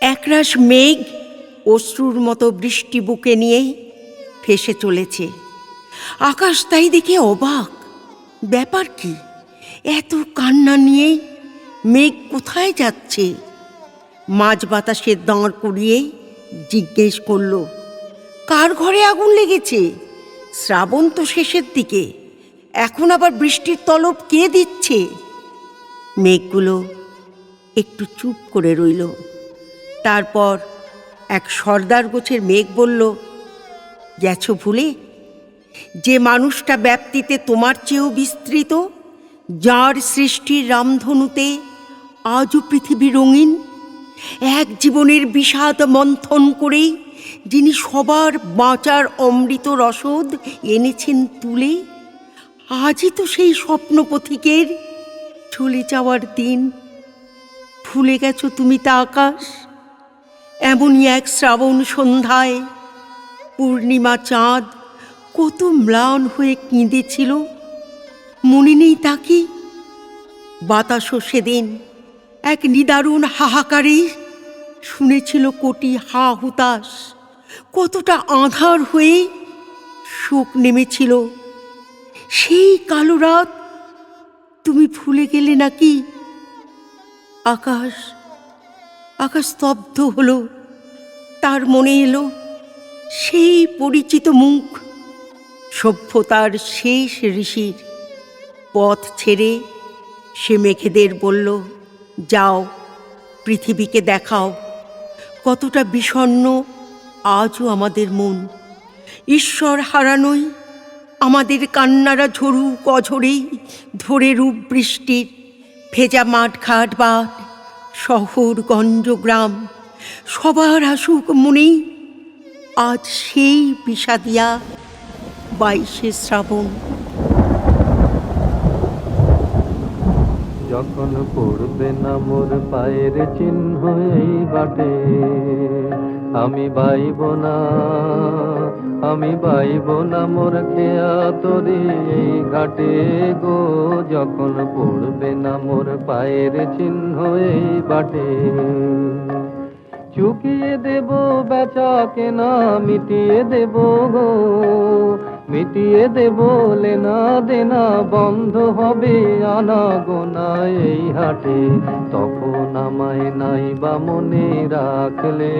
একরাশ মেঘ অশ্রুর মতো বৃষ্টি বুকে নিয়ে ফেসে চলেছে। আকাশ তাই দেখে অবাক। ব্যাপার কি? এত কান্না নিয়ে মেঘ কোথায় যাচ্ছে? মাঝ বাতাসে দাঁড় করিয়ে জিজ্ঞেস করল, কার ঘরে আগুন লেগেছে? শ্রাবণ তো শেষের দিকে। এখন আবার বৃষ্টির তলব কে দিচ্ছে? মেঘগুলো একটু চুপ করে রইল। তারপর এক সর্দার গোছের মেঘ বলল, গেছো ভুলে? যে মানুষটা ব্যাপ্তিতে তোমার চেয়েও বিস্তৃত, যার সৃষ্টির রামধনুতে আজও পৃথিবী রঙিন, এক জীবনের বিষাদ মন্থন করেই যিনি সবার বাঁচার অমৃত রসদ এনেছেন তুলে, আজই তো সেই স্বপ্ন পথিকের চলে যাওয়ার দিন। ভুলে গেছো তুমি তা আকাশ? এমনই এক শ্রাবণ সন্ধ্যায়। পূর্ণিমা চাঁদ কত ম্লান হয়ে কেঁদেছিল। মনে নেই তা কি? বাতাসও সেদিন এক নিদারুণ হাহাকারে শুনেছিল কোটি হা হুতাশ। কতটা আধার হয়ে শোক নেমেছিল। সেই কালো রাত তুমি ভুলে গেলে নাকি? আকাশ আকাশ স্তব্ধ হলো। তার মনে এলো সেই পরিচিত মুখ, সভ্যতার শেষ ঋষির। পথ ছেড়ে সে মেঘেদের বলল, যাও, পৃথিবীকে দেখাও। কতটা বিষণ্ণ আজও আমাদের মন। ঈশ্বর হারানোই আমাদের কান্নারা ঝরুক অঝরেই ধরে রূপ বৃষ্টির। ভেজা মাঠ ঘাট বাট শহর গঞ্জ গ্রাম সবার আসুক মনেই আজ সেই বিষাদিয়া, বাইশে শ্রাবণ। যখন পড়বে না মোর পায়ের চিহ্ন এই বাটে, আমি বাইব না, আমি বাইব না মোর খেয়া তরি এই ঘাটে গো। যখন পড়বে না মোর পায়ের চিহ্ন এই বাটে চুকিয়ে দেব বেচা কেনা মিটিয়ে দেব গো। মিটিয়ে দেব লেনা দেনা, বন্ধ হবে আনা গোনা এই হাটে। তখন আমায় নাই বা মনে রাখলে।